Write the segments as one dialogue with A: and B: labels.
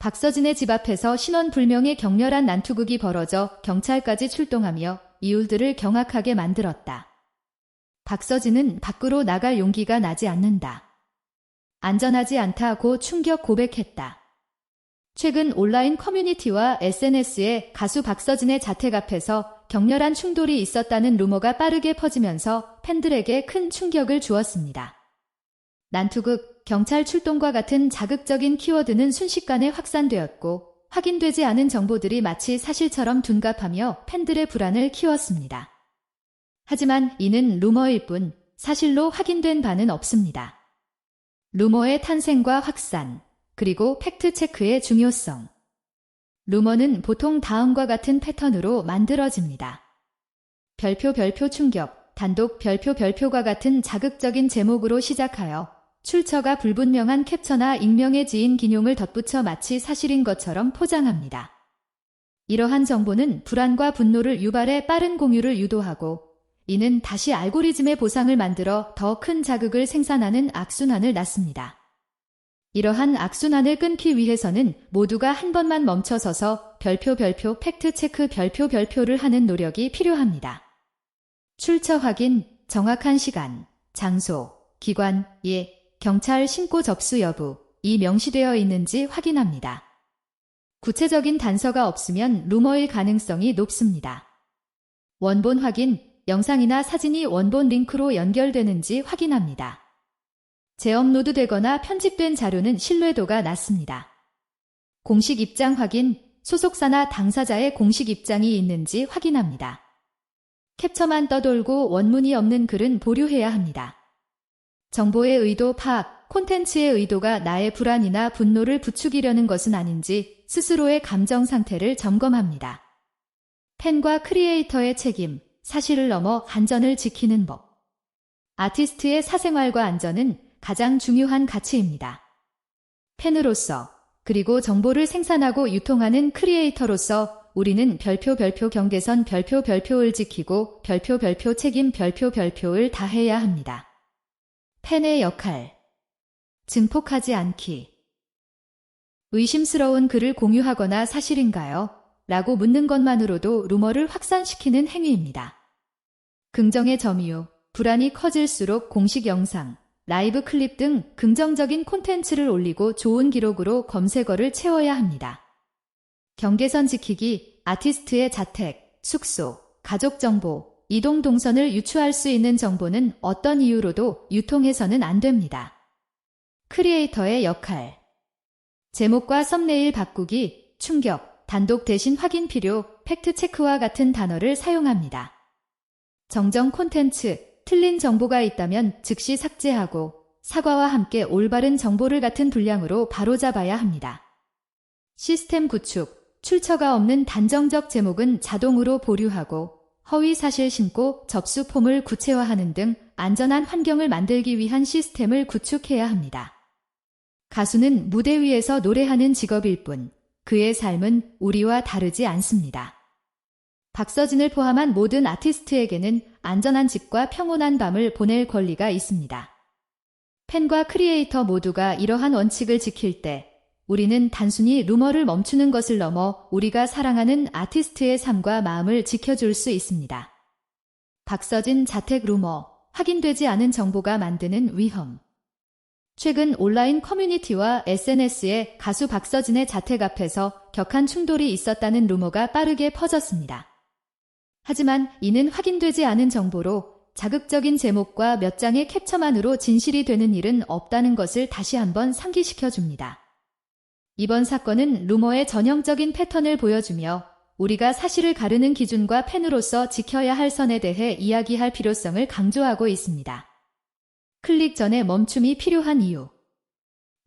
A: 박서진의 집 앞에서 신원불명의 격렬한 난투극이 벌어져 경찰까지 출동하며 이웃들을 경악하게 만들었다. 박서진은 밖으로 나갈 용기가 나지 않는다. 안전하지 않다고 충격 고백했다. 최근 온라인 커뮤니티와 SNS에 가수 박서진의 자택 앞에서 격렬한 충돌이 있었다는 루머가 빠르게 퍼지면서 팬들에게 큰 충격을 주었습니다. 난투극, 경찰 출동과 같은 자극적인 키워드는 순식간에 확산되었고 확인되지 않은 정보들이 마치 사실처럼 둔갑하며 팬들의 불안을 키웠습니다. 하지만 이는 루머일 뿐 사실로 확인된 바는 없습니다. 루머의 탄생과 확산, 그리고 팩트체크의 중요성. 루머는 보통 다음과 같은 패턴으로 만들어집니다. 별표 별표 충격, 단독 별표 별표가 같은 자극적인 제목으로 시작하여 출처가 불분명한 캡처나 익명의 지인 기뇽을 덧붙여 마치 사실인 것처럼 포장합니다. 이러한 정보는 불안과 분노를 유발해 빠른 공유를 유도하고 이는 다시 알고리즘의 보상을 만들어 더 큰 자극을 생산하는 악순환을 낳습니다. 이러한 악순환을 끊기 위해서는 모두가 한 번만 멈춰서서 별표 별표 팩트 체크 별표 별표를 하는 노력이 필요합니다. 출처 확인, 정확한 시간, 장소, 기관, 예, 경찰 신고 접수 여부, 이 명시되어 있는지 확인합니다. 구체적인 단서가 없으면 루머일 가능성이 높습니다. 원본 확인, 영상이나 사진이 원본 링크로 연결되는지 확인합니다. 재업로드 되거나 편집된 자료는 신뢰도가 낮습니다. 공식 입장 확인, 소속사나 당사자의 공식 입장이 있는지 확인합니다. 캡처만 떠돌고 원문이 없는 글은 보류해야 합니다. 정보의 의도 파악, 콘텐츠의 의도가 나의 불안이나 분노를 부추기려는 것은 아닌지 스스로의 감정 상태를 점검합니다. 팬과 크리에이터의 책임, 사실을 넘어 안전을 지키는 법. 아티스트의 사생활과 안전은 가장 중요한 가치입니다. 팬으로서 그리고 정보를 생산하고 유통하는 크리에이터로서 우리는 별표 별표 경계선 별표 별표를 지키고 별표 별표 책임 별표 별표를 다해야 합니다. 팬의 역할 증폭하지 않기 의심스러운 글을 공유하거나 사실인가요? 라고 묻는 것만으로도 루머를 확산시키는 행위입니다. 긍정의 점유, 불안이 커질수록 공식 영상, 라이브 클립 등 긍정적인 콘텐츠를 올리고 좋은 기록으로 검색어를 채워야 합니다. 경계선 지키기, 아티스트의 자택, 숙소, 가족 정보, 이동 동선을 유추할 수 있는 정보는 어떤 이유로도 유통해서는 안 됩니다. 크리에이터의 역할 제목과 썸네일 바꾸기, 충격, 단독 대신 확인 필요, 팩트 체크와 같은 단어를 사용합니다. 정정 콘텐츠, 틀린 정보가 있다면 즉시 삭제하고 사과와 함께 올바른 정보를 같은 분량으로 바로잡아야 합니다. 시스템 구축, 출처가 없는 단정적 제목은 자동으로 보류하고 허위 사실 신고 접수 폼을 구체화하는 등 안전한 환경을 만들기 위한 시스템을 구축해야 합니다. 가수는 무대 위에서 노래하는 직업일 뿐 그의 삶은 우리와 다르지 않습니다. 박서진을 포함한 모든 아티스트에게는 안전한 집과 평온한 밤을 보낼 권리가 있습니다. 팬과 크리에이터 모두가 이러한 원칙을 지킬 때 우리는 단순히 루머를 멈추는 것을 넘어 우리가 사랑하는 아티스트의 삶과 마음을 지켜줄 수 있습니다. 박서진 자택 루머, 확인되지 않은 정보가 만드는 위험. 최근 온라인 커뮤니티와 SNS에 가수 박서진의 자택 앞에서 격한 충돌이 있었다는 루머가 빠르게 퍼졌습니다. 하지만 이는 확인되지 않은 정보로 자극적인 제목과 몇 장의 캡처만으로 진실이 되는 일은 없다는 것을 다시 한번 상기시켜 줍니다. 이번 사건은 루머의 전형적인 패턴을 보여주며 우리가 사실을 가르는 기준과 팬으로서 지켜야 할 선에 대해 이야기할 필요성을 강조하고 있습니다. 클릭 전에 멈춤이 필요한 이유.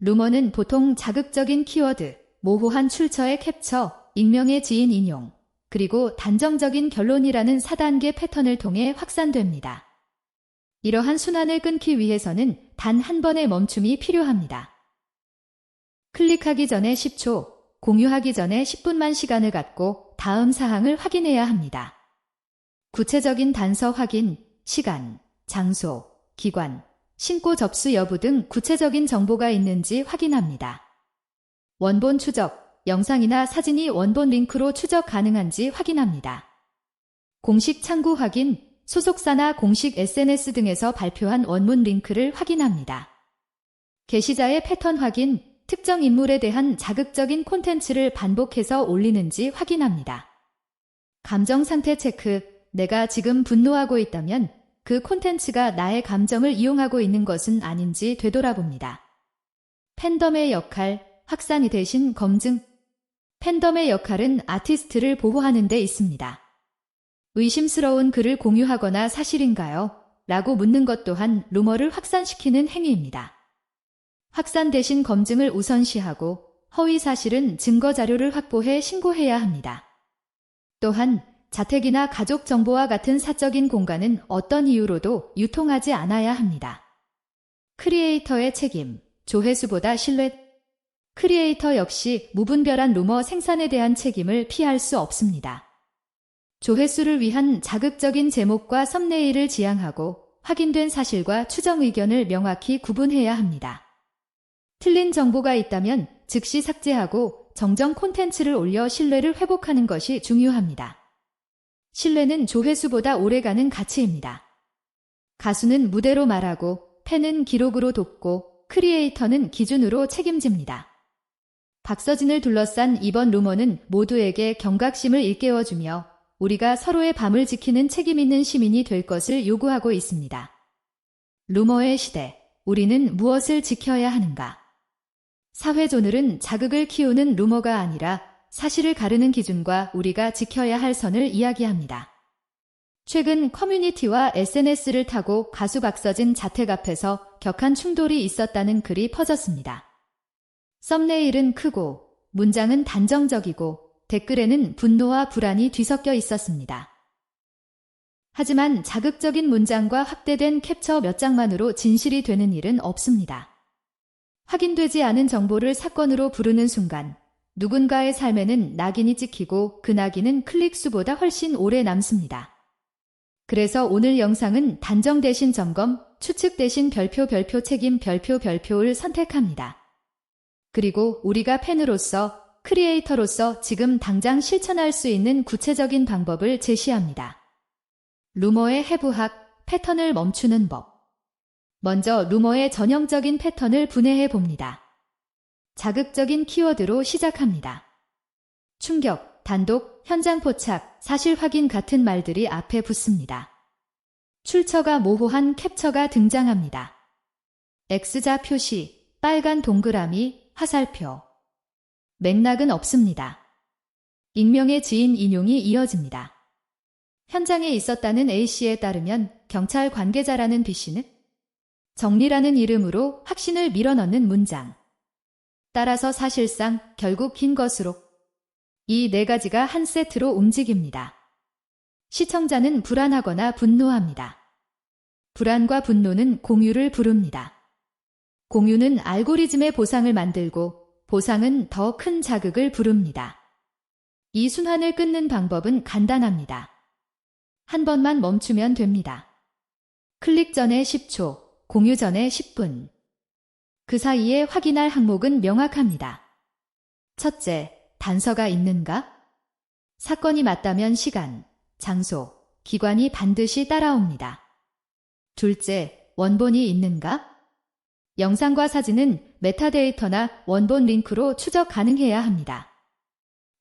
A: 루머는 보통 자극적인 키워드, 모호한 출처의 캡처, 익명의 지인 인용, 그리고 단정적인 결론이라는 4단계 패턴을 통해 확산됩니다. 이러한 순환을 끊기 위해서는 단 한 번의 멈춤이 필요합니다. 클릭하기 전에 10초, 공유하기 전에 10분만 시간을 갖고 다음 사항을 확인해야 합니다. 구체적인 단서 확인, 시간, 장소, 기관, 신고 접수 여부 등 구체적인 정보가 있는지 확인합니다. 원본 추적, 영상이나 사진이 원본 링크로 추적 가능한지 확인합니다. 공식 창구 확인, 소속사나 공식 SNS 등에서 발표한 원문 링크를 확인합니다. 게시자의 패턴 확인, 특정 인물에 대한 자극적인 콘텐츠를 반복해서 올리는지 확인합니다. 감정 상태 체크, 내가 지금 분노하고 있다면 그 콘텐츠가 나의 감정을 이용하고 있는 것은 아닌지 되돌아봅니다. 팬덤의 역할, 확산이 대신 검증. 팬덤의 역할은 아티스트를 보호하는 데 있습니다. 의심스러운 글을 공유하거나 사실인가요? 라고 묻는 것 또한 루머를 확산시키는 행위입니다. 확산 대신 검증을 우선시하고 허위 사실은 증거 자료를 확보해 신고해야 합니다. 또한 자택이나 가족 정보와 같은 사적인 공간은 어떤 이유로도 유통하지 않아야 합니다. 크리에이터의 책임, 조회수보다 신뢰, 크리에이터 역시 무분별한 루머 생산에 대한 책임을 피할 수 없습니다. 조회수를 위한 자극적인 제목과 썸네일을 지향하고 확인된 사실과 추정 의견을 명확히 구분해야 합니다. 틀린 정보가 있다면 즉시 삭제하고 정정 콘텐츠를 올려 신뢰를 회복하는 것이 중요합니다. 신뢰는 조회수보다 오래가는 가치입니다. 가수는 무대로 말하고 팬은 기록으로 돕고 크리에이터는 기준으로 책임집니다. 박서진을 둘러싼 이번 루머는 모두에게 경각심을 일깨워주며 우리가 서로의 밤을 지키는 책임있는 시민이 될 것을 요구하고 있습니다. 루머의 시대, 우리는 무엇을 지켜야 하는가? 사회조늘은 자극을 키우는 루머가 아니라 사실을 가르는 기준과 우리가 지켜야 할 선을 이야기합니다. 최근 커뮤니티와 SNS를 타고 가수 박서진 자택 앞에서 격한 충돌이 있었다는 글이 퍼졌습니다. 썸네일은 크고 문장은 단정적이고 댓글에는 분노와 불안이 뒤섞여 있었습니다. 하지만 자극적인 문장과 확대된 캡처 몇 장만으로 진실이 되는 일은 없습니다. 확인되지 않은 정보를 사건으로 부르는 순간 누군가의 삶에는 낙인이 찍히고 그 낙인은 클릭수보다 훨씬 오래 남습니다. 그래서 오늘 영상은 단정 대신 점검, 추측 대신 별표 별표 책임 별표 별표를 선택합니다. 그리고 우리가 팬으로서 크리에이터로서 지금 당장 실천할 수 있는 구체적인 방법을 제시합니다. 루머의 해부학, 패턴을 멈추는 법. 먼저 루머의 전형적인 패턴을 분해해 봅니다. 자극적인 키워드로 시작합니다. 충격, 단독, 현장 포착, 사실 확인 같은 말들이 앞에 붙습니다. 출처가 모호한 캡처가 등장합니다. X자 표시, 빨간 동그라미, 화살표. 맥락은 없습니다. 익명의 지인 인용이 이어집니다. 현장에 있었다는 A씨에 따르면 경찰 관계자라는 B씨는 정리라는 이름으로 확신을 밀어넣는 문장. 따라서 사실상 결국 긴 것으로 이 네 가지가 한 세트로 움직입니다. 시청자는 불안하거나 분노합니다. 불안과 분노는 공유를 부릅니다. 공유는 알고리즘의 보상을 만들고 보상은 더 큰 자극을 부릅니다. 이 순환을 끊는 방법은 간단합니다. 한 번만 멈추면 됩니다. 클릭 전에 10초, 공유 전에 10분. 그 사이에 확인할 항목은 명확합니다. 첫째, 단서가 있는가? 사건이 맞다면 시간, 장소, 기관이 반드시 따라옵니다. 둘째, 원본이 있는가? 영상과 사진은 메타데이터나 원본 링크로 추적 가능해야 합니다.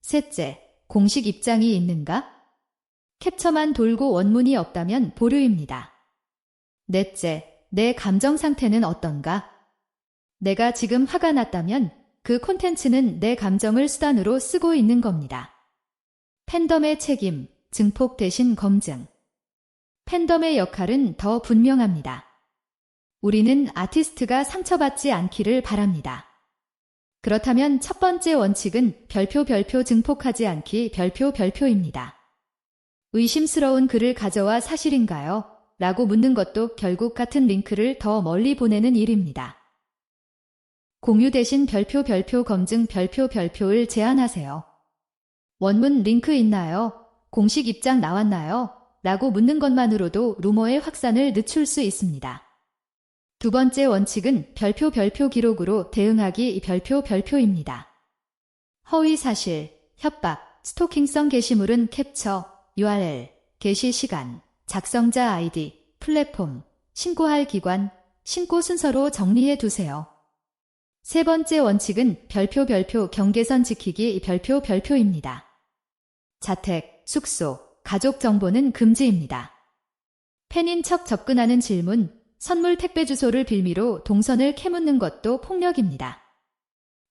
A: 셋째, 공식 입장이 있는가? 캡처만 돌고 원문이 없다면 보류입니다. 넷째, 내 감정 상태는 어떤가? 내가 지금 화가 났다면 그 콘텐츠는 내 감정을 수단으로 쓰고 있는 겁니다. 팬덤의 책임, 증폭 대신 검증. 팬덤의 역할은 더 분명합니다. 우리는 아티스트가 상처받지 않기를 바랍니다. 그렇다면 첫 번째 원칙은 별표 별표 증폭하지 않기 별표 별표입니다. 의심스러운 글을 가져와 사실인가요? 라고 묻는 것도 결국 같은 링크를 더 멀리 보내는 일입니다. 공유 대신 별표 별표 검증 별표 별표를 제안하세요. 원문 링크 있나요? 공식 입장 나왔나요? 라고 묻는 것만으로도 루머의 확산을 늦출 수 있습니다. 두 번째 원칙은 별표 별표 기록으로 대응하기 별표 별표입니다. 허위 사실, 협박, 스토킹성 게시물은 캡처, URL, 게시 시간, 작성자 아이디, 플랫폼, 신고할 기관, 신고 순서로 정리해 두세요. 세 번째 원칙은 별표 별표 경계선 지키기 별표 별표입니다. 자택, 숙소, 가족 정보는 금지입니다. 팬인 척 접근하는 질문, 선물 택배 주소를 빌미로 동선을 캐묻는 것도 폭력입니다.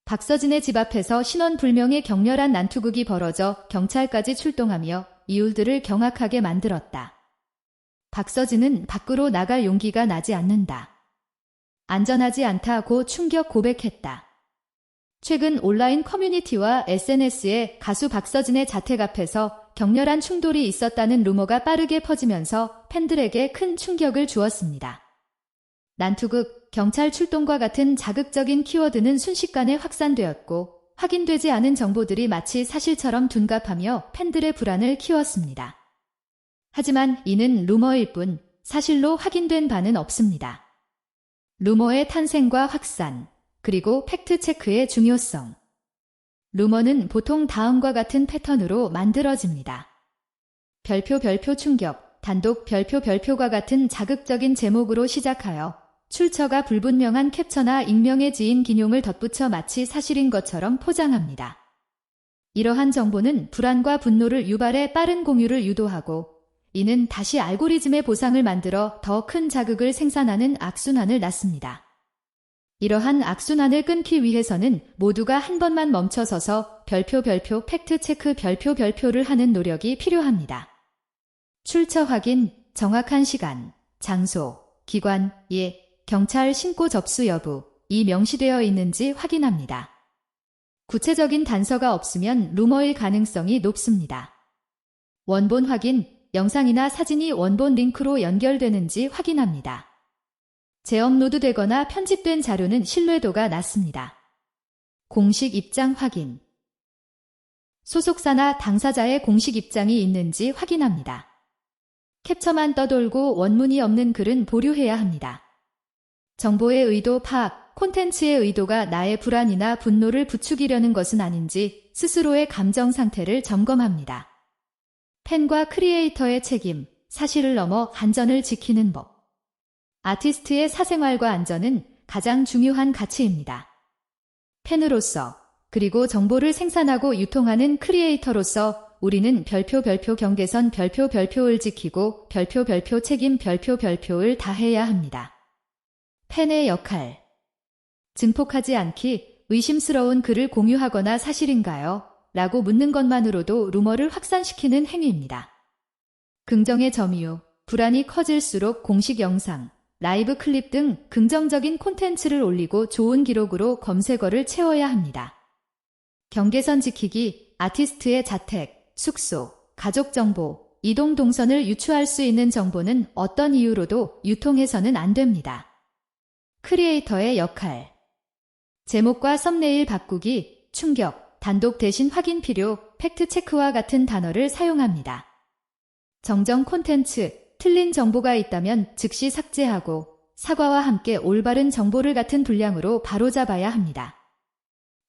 A: 박서진의 집 앞에서 신원 불명의 격렬한 난투극이 벌어져 경찰까지 출동하며 이웃들을 경악하게 만들었다. 박서진은 밖으로 나갈 용기가 나지 않는다. 안전하지 않다고 충격 고백했다. 최근 온라인 커뮤니티와 SNS에 가수 박서진의 자택 앞에서 격렬한 충돌이 있었다는 루머가 빠르게 퍼지면서 팬들에게 큰 충격을 주었습니다. 난투극, 경찰 출동과 같은 자극적인 키워드는 순식간에 확산되었고 확인되지 않은 정보들이 마치 사실처럼 둔갑하며 팬들의 불안을 키웠습니다. 하지만 이는 루머일 뿐 사실로 확인된 바는 없습니다. 루머의 탄생과 확산, 그리고 팩트체크의 중요성. 루머는 보통 다음과 같은 패턴으로 만들어집니다. 별표 별표 충격, 단독 별표 별표가 같은 자극적인 제목으로 시작하여 출처가 불분명한 캡처나 익명의 지인 기뇽을 덧붙여 마치 사실인 것처럼 포장합니다. 이러한 정보는 불안과 분노를 유발해 빠른 공유를 유도하고 이는 다시 알고리즘의 보상을 만들어 더 큰 자극을 생산하는 악순환을 낳습니다. 이러한 악순환을 끊기 위해서는 모두가 한 번만 멈춰서서 별표 별표 팩트 체크 별표 별표를 하는 노력이 필요합니다. 출처 확인, 정확한 시간, 장소, 기관, 예, 경찰 신고 접수 여부, 이 명시되어 있는지 확인합니다. 구체적인 단서가 없으면 루머일 가능성이 높습니다. 원본 확인, 영상이나 사진이 원본 링크로 연결되는지 확인합니다. 재업로드 되거나 편집된 자료는 신뢰도가 낮습니다. 공식 입장 확인. 소속사나 당사자의 공식 입장이 있는지 확인합니다. 캡처만 떠돌고 원문이 없는 글은 보류해야 합니다. 정보의 의도 파악, 콘텐츠의 의도가 나의 불안이나 분노를 부추기려는 것은 아닌지 스스로의 감정 상태를 점검합니다. 팬과 크리에이터의 책임, 사실을 넘어 안전을 지키는 법. 아티스트의 사생활과 안전은 가장 중요한 가치입니다. 팬으로서 그리고 정보를 생산하고 유통하는 크리에이터로서 우리는 별표 별표 경계선 별표 별표를 지키고 별표 별표 책임 별표 별표를 다해야 합니다. 팬의 역할 증폭하지 않기 의심스러운 글을 공유하거나 사실인가요? 라고 묻는 것만으로도 루머를 확산시키는 행위입니다. 긍정의 점유, 불안이 커질수록 공식 영상, 라이브 클립 등 긍정적인 콘텐츠를 올리고 좋은 기록으로 검색어를 채워야 합니다. 경계선 지키기, 아티스트의 자택, 숙소, 가족 정보, 이동 동선을 유추할 수 있는 정보는 어떤 이유로도 유통해서는 안 됩니다. 크리에이터의 역할 제목과 썸네일 바꾸기, 충격, 단독 대신 확인 필요, 팩트 체크와 같은 단어를 사용합니다. 정정 콘텐츠, 틀린 정보가 있다면 즉시 삭제하고 사과와 함께 올바른 정보를 같은 분량으로 바로잡아야 합니다.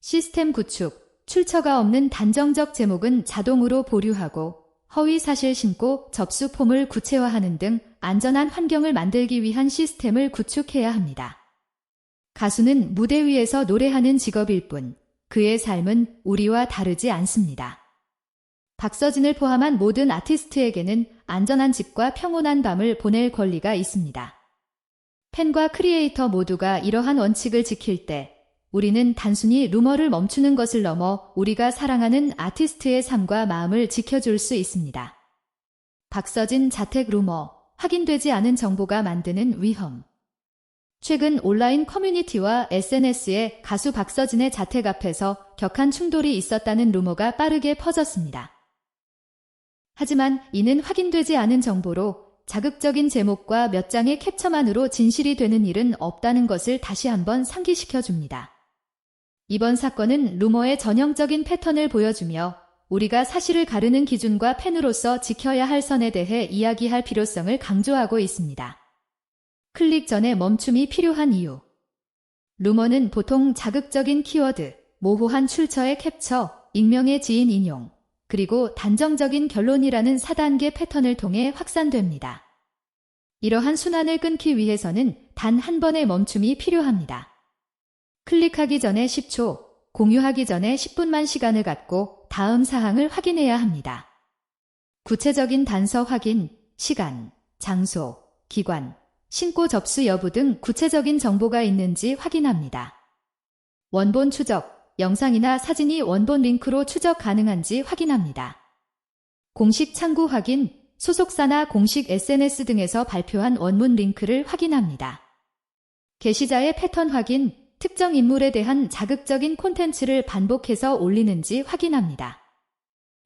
A: 시스템 구축, 출처가 없는 단정적 제목은 자동으로 보류하고 허위 사실 신고 접수 폼을 구체화하는 등 안전한 환경을 만들기 위한 시스템을 구축해야 합니다. 가수는 무대 위에서 노래하는 직업일 뿐 그의 삶은 우리와 다르지 않습니다. 박서진을 포함한 모든 아티스트에게는 안전한 집과 평온한 밤을 보낼 권리가 있습니다. 팬과 크리에이터 모두가 이러한 원칙을 지킬 때 우리는 단순히 루머를 멈추는 것을 넘어 우리가 사랑하는 아티스트의 삶과 마음을 지켜줄 수 있습니다. 박서진 자택 루머, 확인되지 않은 정보가 만드는 위험. 최근 온라인 커뮤니티와 SNS에 가수 박서진의 자택 앞에서 격한 충돌이 있었다는 루머가 빠르게 퍼졌습니다. 하지만 이는 확인되지 않은 정보로 자극적인 제목과 몇 장의 캡처만으로 진실이 되는 일은 없다는 것을 다시 한번 상기시켜 줍니다. 이번 사건은 루머의 전형적인 패턴을 보여주며 우리가 사실을 가르는 기준과 팬으로서 지켜야 할 선에 대해 이야기할 필요성을 강조하고 있습니다. 클릭 전에 멈춤이 필요한 이유. 루머는 보통 자극적인 키워드, 모호한 출처의 캡처, 익명의 지인 인용, 그리고 단정적인 결론이라는 4단계 패턴을 통해 확산됩니다. 이러한 순환을 끊기 위해서는 단 한 번의 멈춤이 필요합니다. 클릭하기 전에 10초, 공유하기 전에 10분만 시간을 갖고 다음 사항을 확인해야 합니다. 구체적인 단서 확인, 시간, 장소, 기관, 신고 접수 여부 등 구체적인 정보가 있는지 확인합니다. 원본 추적, 영상이나 사진이 원본 링크로 추적 가능한지 확인합니다. 공식 창구 확인, 소속사나 공식 SNS 등에서 발표한 원문 링크를 확인합니다. 게시자의 패턴 확인, 특정 인물에 대한 자극적인 콘텐츠를 반복해서 올리는지 확인합니다.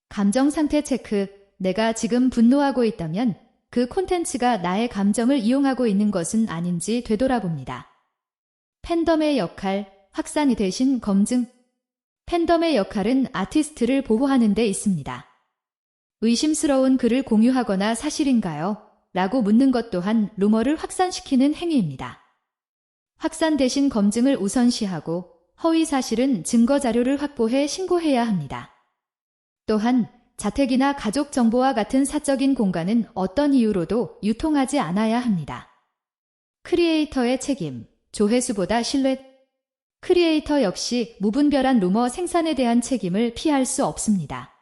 A: 감정 상태 체크, 내가 지금 분노하고 있다면 그 콘텐츠가 나의 감정을 이용하고 있는 것은 아닌지 되돌아봅니다. 팬덤의 역할, 확산이 대신 검증. 팬덤의 역할은 아티스트를 보호하는 데 있습니다. 의심스러운 글을 공유하거나 사실인가요? 라고 묻는 것 또한 루머를 확산시키는 행위입니다. 확산 대신 검증을 우선시하고 허위 사실은 증거 자료를 확보해 신고해야 합니다. 또한 자택이나 가족 정보와 같은 사적인 공간은 어떤 이유로도 유통하지 않아야 합니다. 크리에이터의 책임, 조회수보다 신뢰. 크리에이터 역시 무분별한 루머 생산에 대한 책임을 피할 수 없습니다.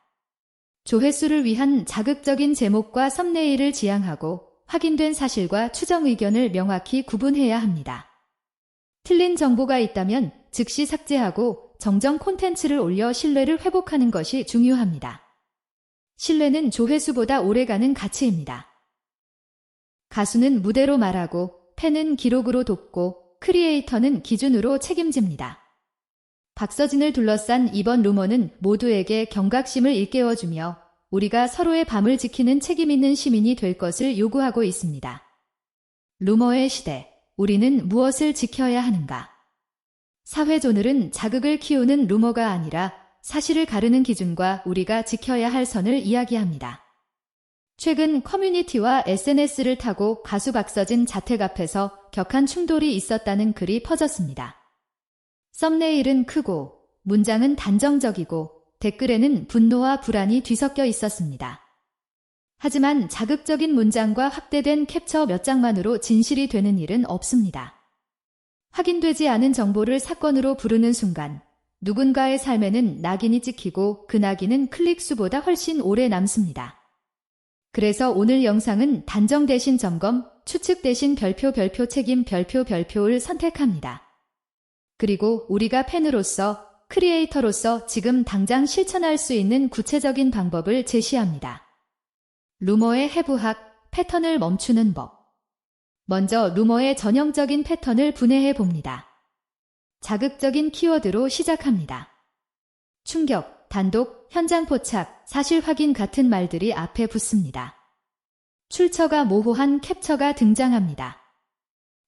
A: 조회수를 위한 자극적인 제목과 썸네일을 지향하고 확인된 사실과 추정 의견을 명확히 구분해야 합니다. 틀린 정보가 있다면 즉시 삭제하고 정정 콘텐츠를 올려 신뢰를 회복하는 것이 중요합니다. 신뢰는 조회수보다 오래가는 가치입니다. 가수는 무대로 말하고 팬은 기록으로 돕고 크리에이터는 기준으로 책임집니다. 박서진을 둘러싼 이번 루머는 모두에게 경각심을 일깨워주며 우리가 서로의 밤을 지키는 책임 있는 시민이 될 것을 요구하고 있습니다. 루머의 시대, 우리는 무엇을 지켜야 하는가? 사회조늘은 자극을 키우는 루머가 아니라 사실을 가르는 기준과 우리가 지켜야 할 선을 이야기합니다. 최근 커뮤니티와 SNS를 타고 가수 박서진 자택 앞에서 격한 충돌이 있었다는 글이 퍼졌습니다. 썸네일은 크고 문장은 단정적이고 댓글에는 분노와 불안이 뒤섞여 있었습니다. 하지만 자극적인 문장과 확대된 캡처 몇 장만으로 진실이 되는 일은 없습니다. 확인되지 않은 정보를 사건으로 부르는 순간 누군가의 삶에는 낙인이 찍히고 그 낙인은 클릭수보다 훨씬 오래 남습니다. 그래서 오늘 영상은 단정 대신 점검, 추측 대신 별표 별표 책임 별표 별표를 선택합니다. 그리고 우리가 팬으로서 크리에이터로서 지금 당장 실천할 수 있는 구체적인 방법을 제시합니다. 루머의 해부학, 패턴을 멈추는 법. 먼저 루머의 전형적인 패턴을 분해해 봅니다. 자극적인 키워드로 시작합니다. 충격, 단독, 현장 포착, 사실 확인 같은 말들이 앞에 붙습니다. 출처가 모호한 캡처가 등장합니다.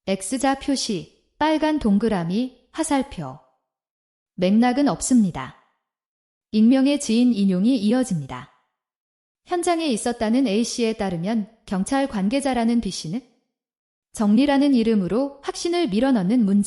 A: X자 표시, 빨간 동그라미, 화살표. 맥락은 없습니다. 익명의 지인 인용이 이어집니다. 현장에 있었다는 A씨에 따르면 경찰 관계자라는 B씨는 정리라는 이름으로 확신을 밀어넣는 문제.